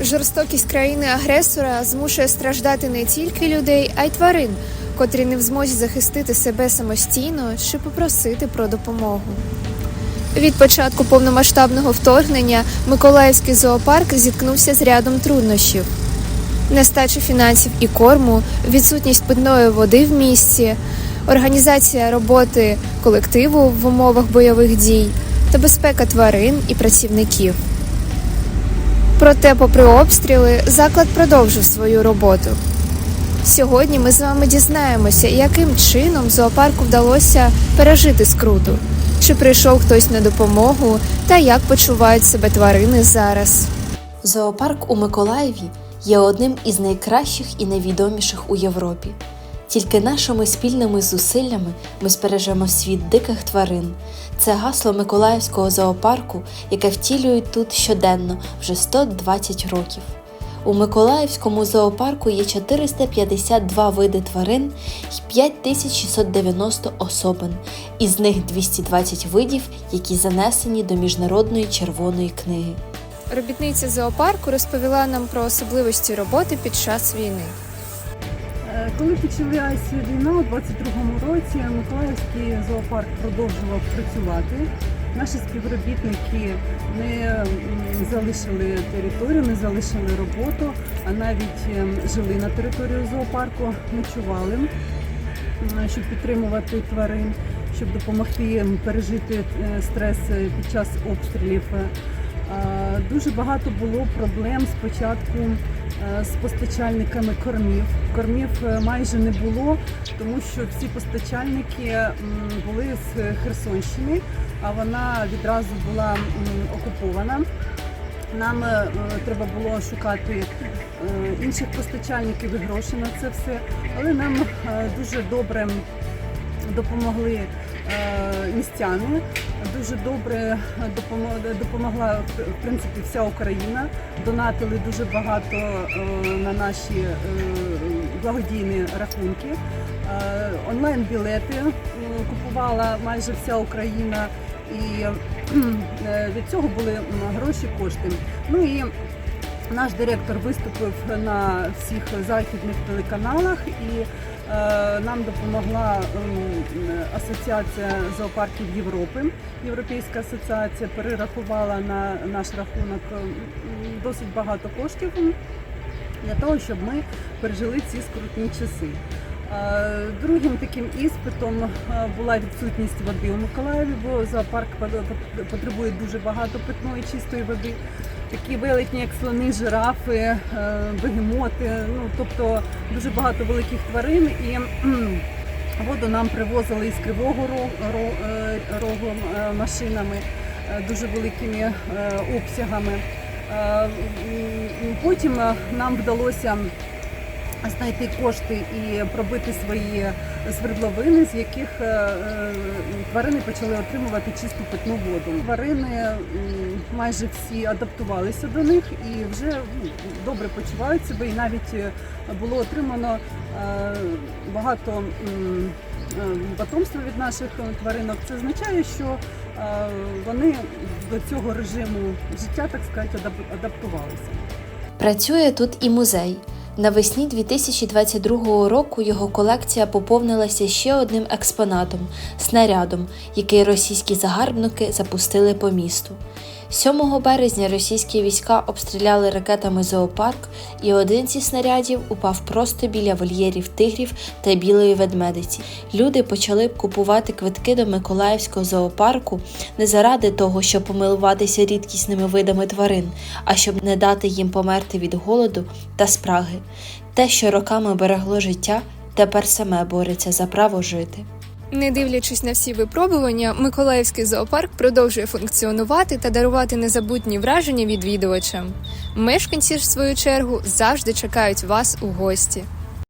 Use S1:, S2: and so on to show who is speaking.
S1: Жорстокість країни-агресора змушує страждати не тільки людей, а й тварин, котрі не в змозі захистити себе самостійно чи попросити про допомогу. Від початку повномасштабного вторгнення Миколаївський зоопарк зіткнувся з рядом труднощів: нестача фінансів і корму, відсутність питної води в місті, організація роботи колективу в умовах бойових дій та безпека тварин і працівників. Проте, попри обстріли, заклад продовжив свою роботу. Сьогодні ми з вами дізнаємося, яким чином зоопарку вдалося пережити скруту, чи прийшов хтось на допомогу та як почувають себе тварини зараз.
S2: Зоопарк у Миколаєві є одним із найкращих і найвідоміших у Європі. Тільки нашими спільними зусиллями ми збережемо світ диких тварин. Це гасло Миколаївського зоопарку, яке втілюють тут щоденно вже 120 років. У Миколаївському зоопарку є 452 види тварин і 5690 особин, із них 220 видів, які занесені до Міжнародної червоної книги.
S1: Робітниця зоопарку розповіла нам про особливості роботи під час війни.
S3: Коли почалася війна у 22-му році, Миколаївський зоопарк продовжував працювати. Наші співробітники не залишили територію, не залишили роботу, а навіть ем, жили на території зоопарку, ночували, щоб підтримувати тварин, щоб допомогти їм пережити е, стрес е, під час обстрілів. Дуже багато було проблем спочатку е, з постачальниками кормів. Кормів е, майже не було, тому що всі постачальники були з Херсонщини, а вона відразу була окупована. Нам е, треба було шукати інших постачальників і гроші на це все, але нам дуже добре допомогли містяни. Дуже добре допомо- допомогла в принципі вся Україна. Донатили дуже багато е, на наші е, благодійні рахунки. Е, Онлайн-білети купувала майже вся Україна, і від цього були гроші, кошти. Ну і наш директор виступив на всіх західних телеканалах і е, нам допомогла ем, асоціація зоопарків Європи. Європейська асоціація перерахувала на наш рахунок ем, досить багато коштів для того, щоб ми пережили ці скрутні часи. Е, Другим таким іспитом е, була відсутність води у Миколаєві, бо зоопарк пот- потребує дуже багато питної чистої води. Такі велетні, як слони, жирафи, е, бегемоти, ну тобто дуже багато великих тварин і воду нам привозили із Кривого Ро- Ро- Рогу машинами дуже великими обсягами. Потім нам вдалося знайти кошти і пробити свої свердловини, з яких е, е, тварини почали отримувати чисту питну воду. Тварини майже всі адаптувалися до них і вже ну, добре почувають себе. І навіть е, було отримано багато потомства від наших тваринок. Це означає, що вони до цього режиму життя, так сказати, адап- адаптувалися.
S2: Працює тут і музей. Навесні 2022 року його колекція поповнилася ще одним експонатом снарядом, який російські загарбники запустили по місту. 7 березня російські війська обстріляли ракетами зоопарк, і один зі снарядів упав просто біля вольєрів тигрів та білої ведмедиці. Люди почали купувати квитки до Миколаївського зоопарку не заради того, щоб помилуватися рідкісними видами тварин, а щоб не дати їм померти від голоду та спраги. Те, що роками берегло життя, тепер саме бореться за право жити.
S1: Не дивлячись на всі випробування, Миколаївський зоопарк продовжує функціонувати та дарувати незабутні враження відвідувачам. Мешканці ж, в свою чергу, завжди чекають вас у гості.